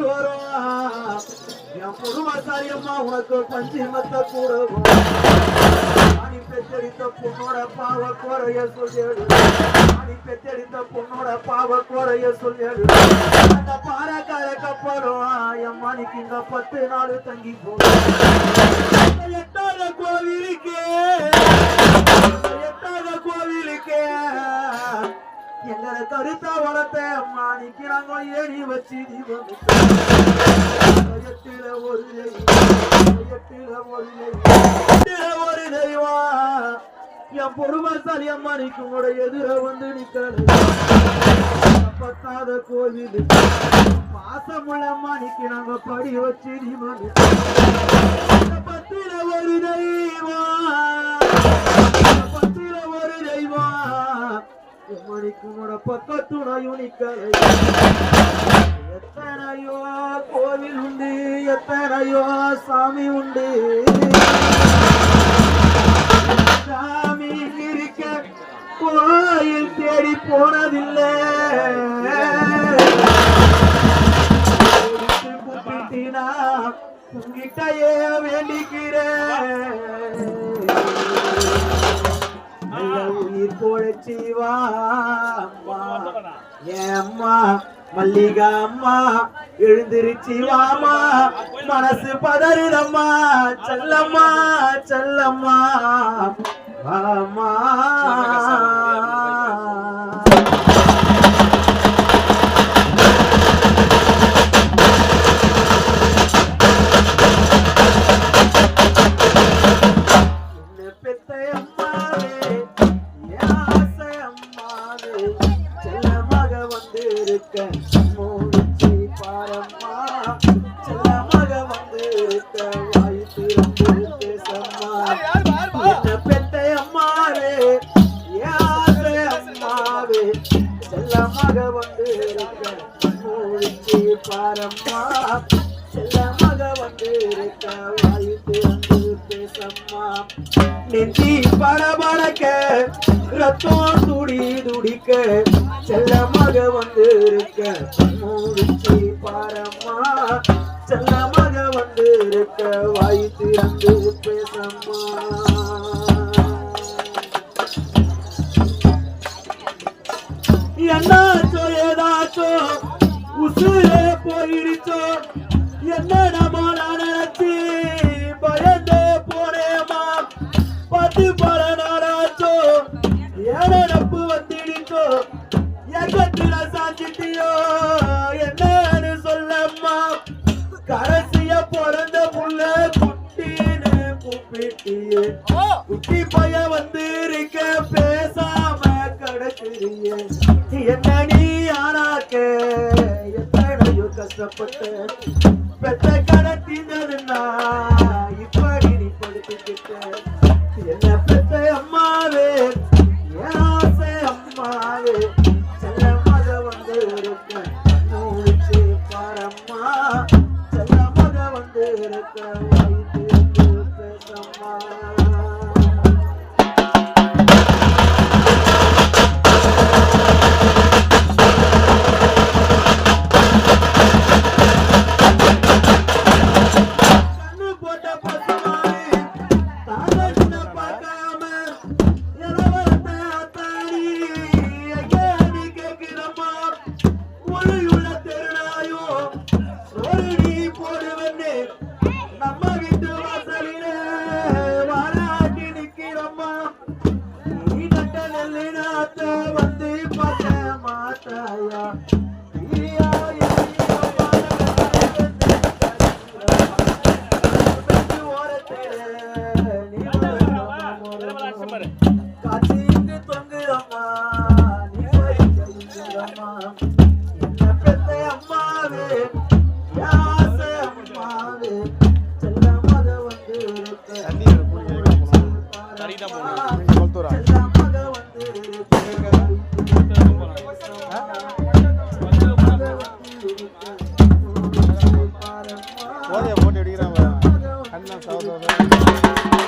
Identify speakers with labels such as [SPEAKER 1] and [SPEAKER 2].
[SPEAKER 1] நாள் வரும் என் பொறுமாசாரி அம்மா உனக்கு பஞ்சிமத்தை கூட ஆணி பெற்றெடுத்த பொண்ணோட பாவ குறைய சொல்லிடு ஆணி பெற்றெடுத்த பொண்ணோட பாவ குறைய சொல்லிடு அந்த பாறைக்கார கப்பலும் என் மணிக்கு இந்த பத்து நாள் தங்கி போகும் கருத்த வளத்தை மாணிக்கு நாங்க ஏணி வச்சு தீபம் எட்டில ஒரு தெய்வம் எட்டில ஒரு தெய்வம் எட்டில ஒரு தெய்வம் என் பொறுமைசாலி அம்மானிக்கு உங்களோட எதிர வந்து நிக்கிறது பத்தாத கோவில். பாசமுள்ள அம்மானிக்கு நாங்க படி வச்சு நீ பத்திர ஒரு தெய்வம் மணிக்குமோட பக்கத்துணையும் நிக்கலை எத்தனையோ கோவில் உண்டு எத்தனையோ சாமி உண்டு. சாமி இருக்க கோயில் தேடி போனதில்லை. கூப்பிட்டினா உயிர் பொழைச்சி வா அம்மா என் அம்மா மல்லிகா அம்மா எழுந்திருச்சி வாமா மனசு பதறுதம்மா செல்லம்மா செல்லம்மா வாமா செல்லமாக வந்து இருக்க மூடிச்சு பாரம்மா. செல்லமாக வந்து இருக்க வாய் திறந்து பேசம்மா. என்ன செல்லமாக வாய் திறந்து பேசம்மா நெஞ்சி படபடக்க ரத்தம் துடி துடிக்க செல்லமாக வந்து இருக்க மூடிச்சு பாரம்மா செல்லமாக வந்து இருக்க வாய் திறந்து பேசம்மா என்னாச்சோ ஏதாச்சோ உசுரே போயிருச்சோ என்ன நம்ம நினைச்சு பயந்தே போனேமா பத்து பல நாளாச்சோ ஏழ நப்பு வந்துடுச்சோ. எங்கத்துல சாஞ்சிட்டியோ என்னன்னு சொல்லம்மா. கடைசிய பிறந்த புள்ள குட்டின்னு கூப்பிட்டியே. குட்டி பைய வந்து இருக்க பேசாம கிடக்குறியே. என்ன நீ ஆனாக்க எத்தனையோ கஷ்டப்பட்டு பெத்த கடத்தினதுன்னா இப்படி நீ கொடுத்துக்கிட்ட என்ன பெத்த அம்மாவே என் ஆசை அம்மாவே மத வந்து இருக்க மூச்சு பாரம்மா மத வந்து இருக்க வைத்து பேசம்மா. அம்மா. என்ன பெத்த அம்மாவே? யாச அம்மாவே? போட்டு எடுக்கிறாங்க அண்ணன் சகோதரர்